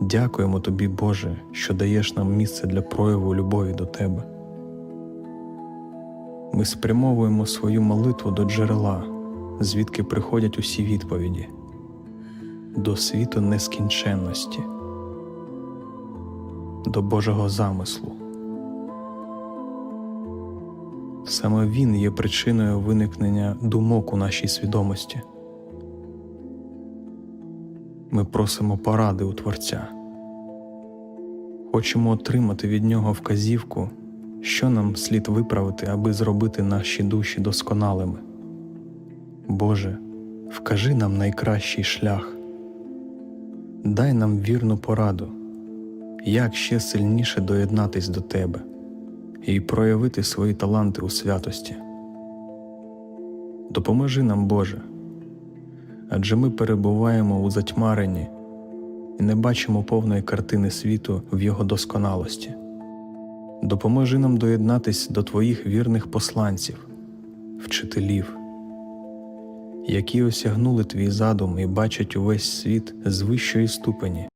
Дякуємо тобі, Боже, що даєш нам місце для прояву любові до Тебе. Ми спрямовуємо свою молитву до джерела, звідки приходять усі відповіді, до світу нескінченності, до Божого замислу. Саме Він є причиною виникнення думок у нашій свідомості. Ми просимо поради у Творця. Хочемо отримати від нього вказівку, що нам слід виправити, аби зробити наші душі досконалими. Боже, вкажи нам найкращий шлях, дай нам вірну пораду, як ще сильніше доєднатись до Тебе і проявити свої таланти у святості. Допоможи нам, Боже, адже ми перебуваємо у затьмаренні і не бачимо повної картини світу в його досконалості. Допоможи нам доєднатись до Твоїх вірних посланців, вчителів, які осягнули твій задум і бачать увесь світ з вищої ступені.